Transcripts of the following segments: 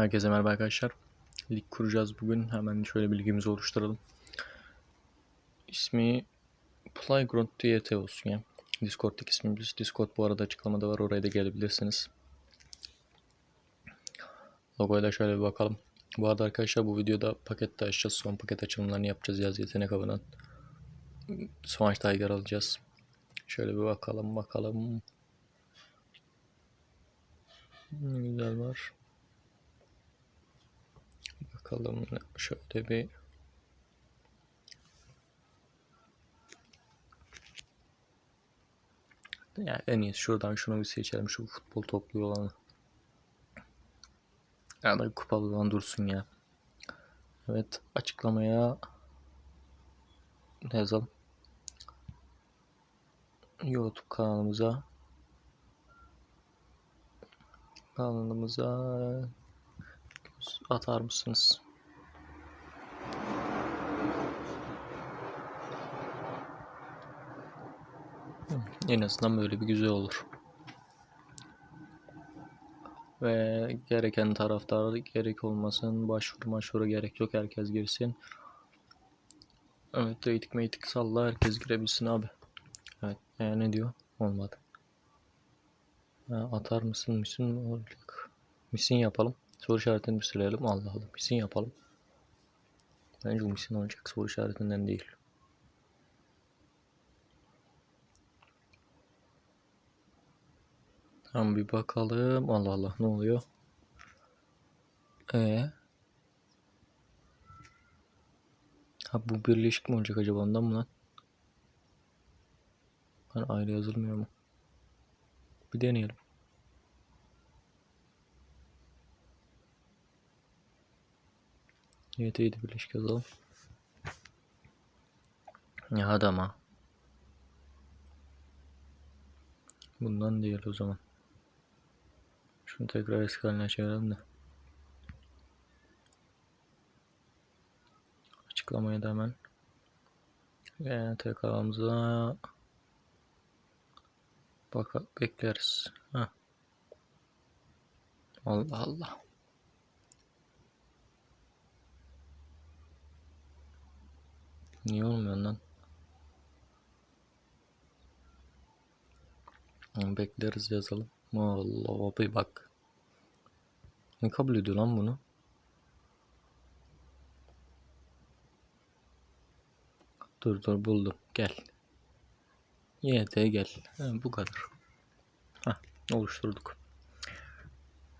Herkese merhaba arkadaşlar. Lig kuracağız bugün. Hemen şöyle bilgimizi oluşturalım. İsmi Playground DT olsun ya. Discord'daki ismimiz. Discord bu arada açıklamada var. Oraya da gelebilirsiniz. Logoya da şöyle bir bakalım. Bu arada arkadaşlar bu videoda paket de açacağız. Son paket açılımlarını yapacağız yaz yetenek avından. Smash Tiger alacağız. Şöyle bir bakalım bakalım. Ne güzel var. Bakalım şöyle bir yani en iyisi şuradan şunu bir seçelim şu futbol topluyor olanı. Yani kupalı olan dursun ya. Evet açıklamaya ne yazalım? YouTube kanalımıza kanalımıza atar mısınız? En azından böyle bir güzel olur. Ve gereken taraftar gerek olmasın. Başvuru başvuru gerek yok. Herkes girsin. Evet reyting meytik salla. Herkes girebilsin abi. Evet. E, ne diyor? Olmadı. Ha, atar mısın? Misin. Misin yapalım. Soru işaretini bir silelim. Allah Allah. Misin yapalım. Bence bu misin olacak. Soru işaretinden değil. Tamam bir bakalım. Allah Allah ne oluyor? E Ha bu birleşik mi olacak acaba ondan mı lan? Hani ayrı yazılmıyor mu? Bir deneyelim. Evet iyiydi birleşik yazalım. Ya hadi ama. Bundan değil o zaman. Şunu tekrar eski haline çevirelim de. Açıklamayı da hemen. Yani tekrarımıza bak bekleriz. Heh. Allah Allah. Niye olmuyor lan? Bekleriz yazalım. Allah abi bak. Ne kabul ediyor lan bunu? Dur dur buldum. Gel. YT gel. Ha, bu kadar. Hah, oluşturduk.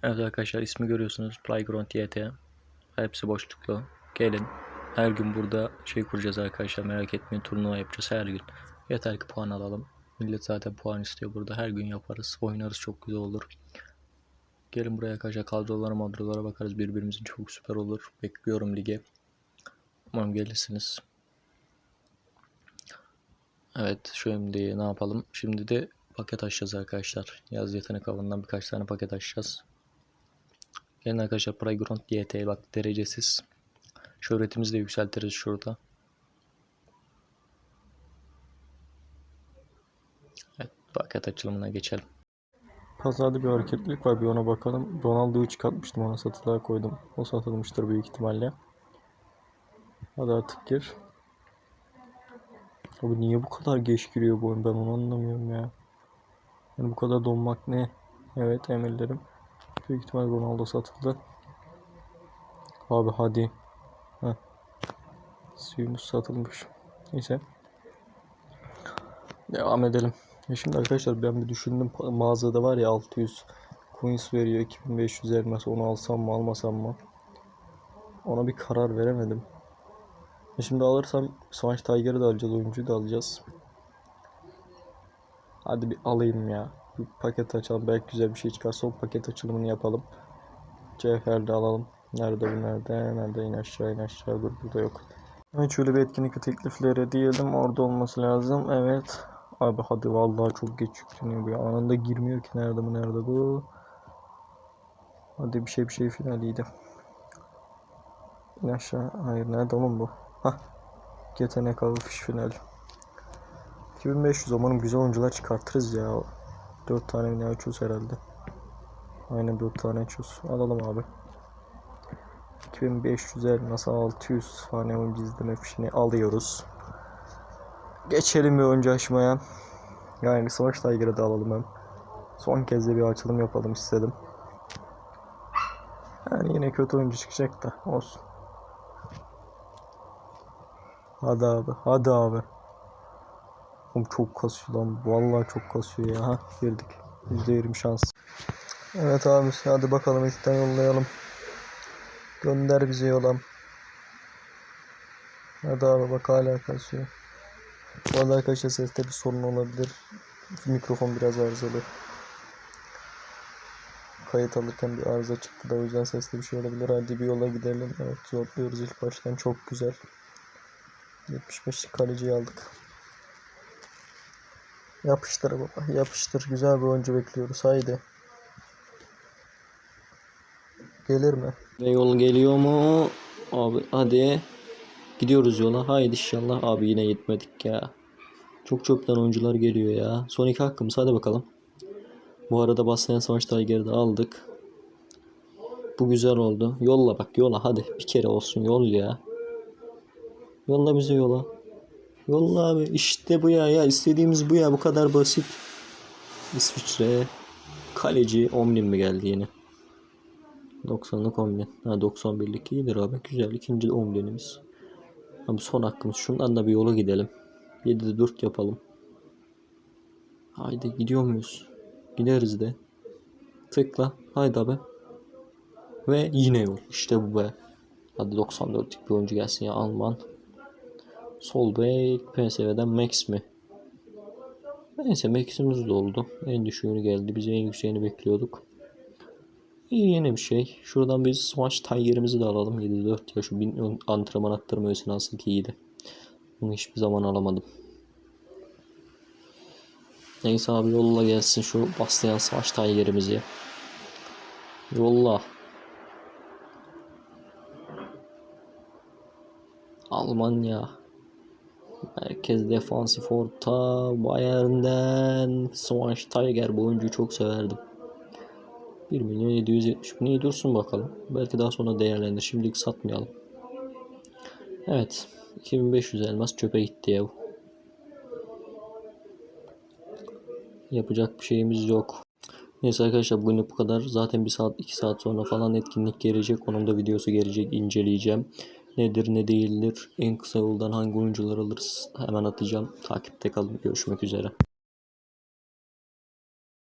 Evet arkadaşlar ismi görüyorsunuz. Playground YT. Hepsi boşluklu. Gelin. Her gün burada şey kuracağız arkadaşlar merak etmeyin turnuva yapacağız her gün. Yeter ki puan alalım. Millet zaten puan istiyor burada. Her gün yaparız. Oynarız çok güzel olur. Gelin buraya arkadaşlar kadrolara madrolara bakarız. Birbirimizin çok süper olur. Bekliyorum lige. Umarım gelirsiniz. Evet şimdi ne yapalım? Şimdi de paket açacağız arkadaşlar. Yaz yetenek avından birkaç tane paket açacağız. Gelin arkadaşlar Playground YT bak derecesiz. Şöhretimizi de yükseltiriz şurada. Evet paket açılımına geçelim. Pazarda bir hareketlilik var bir ona bakalım. Ronaldo'yu çıkartmıştım ona satılığa koydum. O satılmıştır büyük ihtimalle. Hadi artık gir. Abi niye bu kadar geç giriyor bu oyun ben onu anlamıyorum ya. Yani bu kadar donmak ne? Evet emirlerim. Büyük ihtimal Ronaldo satıldı. Abi hadi. Heh. Suyumuz satılmış. Neyse. Devam edelim. Ya şimdi arkadaşlar ben bir düşündüm mağazada var ya 600 coins veriyor 2500 elmas onu alsam mı almasam mı? Ona bir karar veremedim. Ya şimdi alırsam Smash Tiger'ı da alacağız oyuncuyu da alacağız. Hadi bir alayım ya. Bir paket açalım belki güzel bir şey çıkar. Son paket açılımını yapalım. Cevher'de alalım. Nerede bu nerede? Nerede in aşağı in aşağı dur burada yok. Evet şöyle bir etkinlik teklifleri diyelim. Orada olması lazım. Evet. Abi hadi vallahi çok geç yükleniyor bu ya. Anında girmiyor ki. Nerede bu nerede bu? Hadi bir şey bir şey finaliydi. İn aşağı. Hayır nerede oğlum bu? Hah. Yetenek avı fiş final. 2500 umarım güzel oyuncular çıkartırız ya. 4 tane ne açıyoruz herhalde. Aynen 4 tane açıyoruz. Alalım abi. 2500 elmas 600 tane oyuncu izleme fişini alıyoruz. Geçelim bir oyuncu açmaya. Yani Savaş Tiger'ı da alalım hem. Son kez de bir açılım yapalım istedim. Yani yine kötü oyuncu çıkacak da olsun. Hadi abi, hadi abi. Oğlum çok kasıyor lan. Vallahi çok kasıyor ya. Ha, girdik. %20 şans. Evet abi hadi bakalım ilkten yollayalım. Gönder bizi yola. Hadi abi bak hala kasıyor. Bu arada arkadaşlar seste bir sorun olabilir. Mikrofon biraz arızalı. Kayıt alırken bir arıza çıktı da o yüzden sesli bir şey olabilir. Hadi bir yola gidelim. Evet zorluyoruz ilk baştan çok güzel. 75'lik kaleciyi aldık. Yapıştır baba yapıştır. Güzel bir oyuncu bekliyoruz. Haydi. Gelir mi? Ve yol geliyor mu? Abi hadi. Gidiyoruz yola. Haydi inşallah. Abi yine gitmedik ya. Çok çoktan oyuncular geliyor ya. Son iki hakkımız. Hadi bakalım. Bu arada Baslayan Savaş Tiger'ı da aldık. Bu güzel oldu. Yolla bak yola hadi. Bir kere olsun yol ya. Yolla bizi yola. Yolla abi. İşte bu ya ya. istediğimiz bu ya. Bu kadar basit. İsviçre. Kaleci Omlin mi geldi yine? 90'lık Omlin. Ha 91'lik iyidir abi. Güzel. ikinci Omlin'imiz. Abi son hakkımız. Şundan da bir yola gidelim. 7'de 4 yapalım. Haydi gidiyor muyuz? Gideriz de. Tıkla. Haydi abi. Ve yine yol. İşte bu be. Hadi 94'lük bir oyuncu gelsin ya Alman. Sol bek PSV'den Max mi? Neyse Max'imiz de oldu. En düşüğünü geldi. Biz en yükseğini bekliyorduk. İyi yine bir şey. Şuradan biz Smash Tiger'imizi de alalım. 7-4 ya şu bin antrenman attırma öğesini alsın ki iyiydi. Bunu hiçbir zaman alamadım. Neyse abi yolla gelsin şu Bastian Smash Tiger'imizi. Yolla. Almanya. Merkez defansif orta Bayern'den Smash Tiger bu oyuncuyu çok severdim. 1 milyon 770 bin iyi dursun bakalım. Belki daha sonra değerlendir. Şimdilik satmayalım. Evet. 2500 elmas çöpe gitti ya. Yapacak bir şeyimiz yok. Neyse arkadaşlar bugünlük bu kadar. Zaten 1 saat 2 saat sonra falan etkinlik gelecek. Onun da videosu gelecek. inceleyeceğim. Nedir ne değildir. En kısa yoldan hangi oyuncular alırız hemen atacağım. Takipte kalın. Görüşmek üzere.